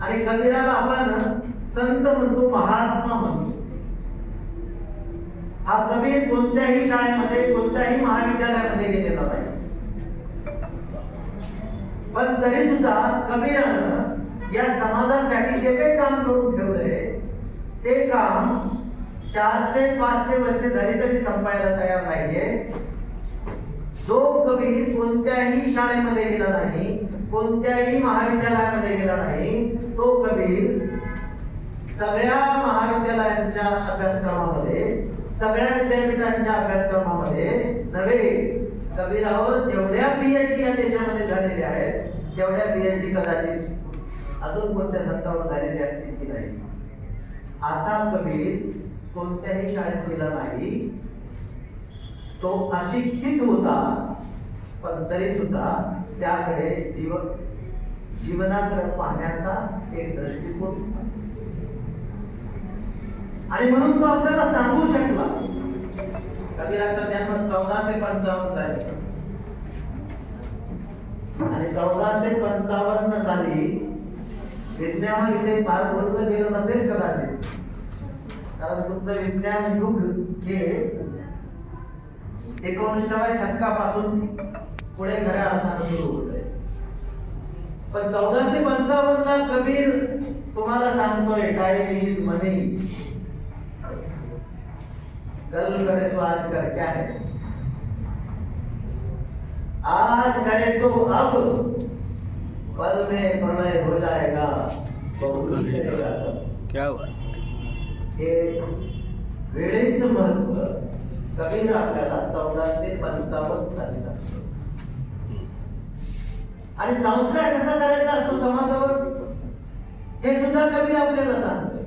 आणि कबीराला आपण संत म्हणतो महात्मा म्हणतो. हा कबीर कोणत्याही शाळेमध्ये कोणत्याही महाविद्यालयामध्ये गेलेला नाही. पण तरी सुद्धा कबीरानं या समाजासाठी जे काही काम करून ठेवलंय ते काम चारशे पाचशे वर्ष झाली तरी संपायला तयार नाहीये. जो कबीर कोणत्याही शाळेमध्ये गेला नाही कोणत्याही महाविद्यालयामध्ये गेला नाही तो कबीर सगळ्या महाविद्यालयांच्या अभ्यासक्रमामध्ये सगळ्या विद्यापीठांच्या अभ्यासक्रमामध्ये नव्हे कबीरावर जेवढ्या पीएचडी या देशामध्ये झालेल्या आहेत तेवढ्या पीएचडी कदाचित अजून कोणत्या संतावर झालेल्या असतील की नाही. असा कबीर कोणत्याही शाळेत गेला नाही. तो अशिक्षित होता पण तरी सुद्धा त्याकडे जीवन जीवनाकडे पाहण्याचा एक दृष्टिकोन. आणि म्हणून तो आपल्याला सांगू शकला. कबीराचा जन्म चौदाशे पंचावन्न आहे आणि चौदाशे पंचावन्न साली विज्ञानाविषयी फार बोललं गेलं नसेल कदाचित. कारण तुमचं विज्ञान युग हे एकोणीसाव्या शतकापासून पुढे खऱ्या अर्थानं सुरू होत आहे पण चौदाशे पंचावन्न कबीर तुम्हाला सांगतोय टाइम इज मनी कल करे सो आज कर क्या है आज करे सो अब कल में प्रलय हो जाएगा. क्या बात हे। वेळेचं महत्त्व कबीर आपल्याला चौदाशे पंचावन्न साली सांगतो आणि संस्कार कसा करायचा असतो समाजावर? हे सुद्धा कबीर आपल्याला सांगतोय.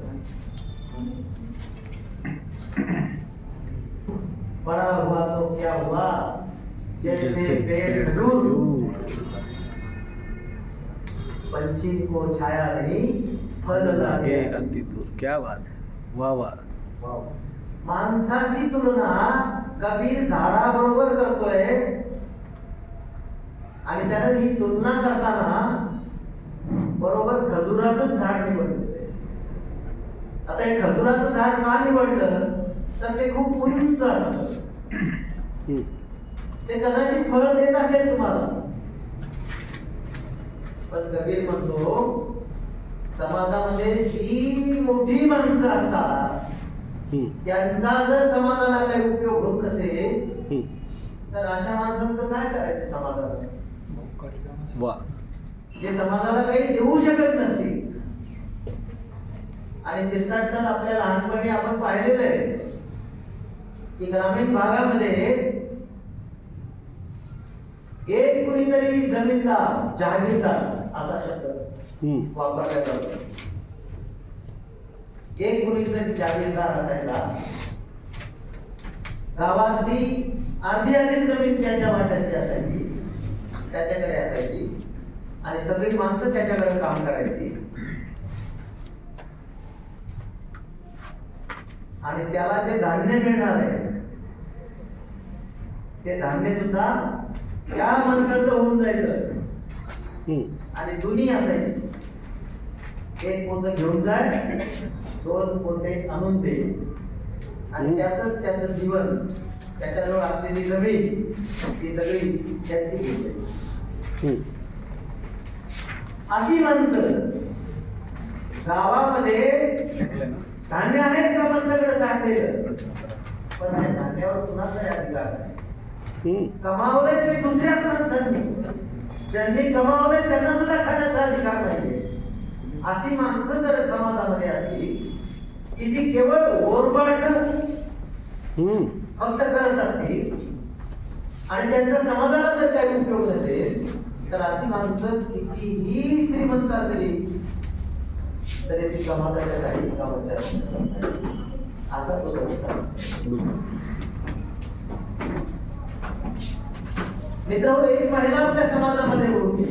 बड़ा हुआ तो क्या हुआ? जैसे पेड़ खजूर पंछी को छाया नहीं फल लागे। अति दूर। क्या बात है। वाह। वाह. माणसाची तुलना कबीर झाडाबरोबर करतोय आणि त्यानं ही तुलना करताना बरोबर खजुराचं झाड निवडलं. आता हे खजुराचं झाड का निवडलं? तर ते खूप उंच असतं. ते कदाचित फळ देत असेल तुम्हाला. पण कबीर म्हणतो समाजामध्ये जी मोठी माणसं असतात. त्यांचा जर समाजाला काही उपयोग होत नसेल तर अशा माणसांचं काय करायचं समाजाला वाह जे समाजाला काही देऊ शकत नसतील आणि शिरसाट सण आपल्या लहानपणी आपण पाहिलेलं आहे की ग्रामीण भागामध्ये एक कुणीतरी जमीनदार जहागीरदार असा शब्द. वापरला जातो. एक कुणीतरी जागीरदार असायचा. गावातली अर्धी अर्धी जमीन त्याच्या वाट्याची असायची. त्याच्याकडे असायची. आणि सगळी माणसं त्याच्याकडे काम करायची. आणि त्याला जे धान्य मिळणार आहे ते धान्य सुद्धा त्या माणसाचं होऊन जायचं. आणि दोन्ही असायची. एक पोतं घेऊन जाय दोन पोते आणून दे. आणि. त्यातच त्याचं जीवन त्याच्याजवळ असलेली जमीन ही सगळी त्याची. अशी माणसं गावामध्ये धान्य आहे का माणसाकडे साठलेलं पण त्या धान्यावर कुणाचाही अधिकार नाही हम्म. कमावलंय ते दुसऱ्याच माणसांनी ज्यांनी कमावलंय त्यांना सुद्धा खाण्याचा अधिकार नाहीये अशी माणसं जर समाजामध्ये असली की जी केवळ ओरबाट. फक्त करत असतील आणि त्यांचा समाजाला जर काही उपयोग नसेल तर अशी माणसं कितीही श्रीमंत असली तरी ती समाजाच्या काही कामाच्या असा तो मित्र एक महिला आपल्या समाजामध्ये होती.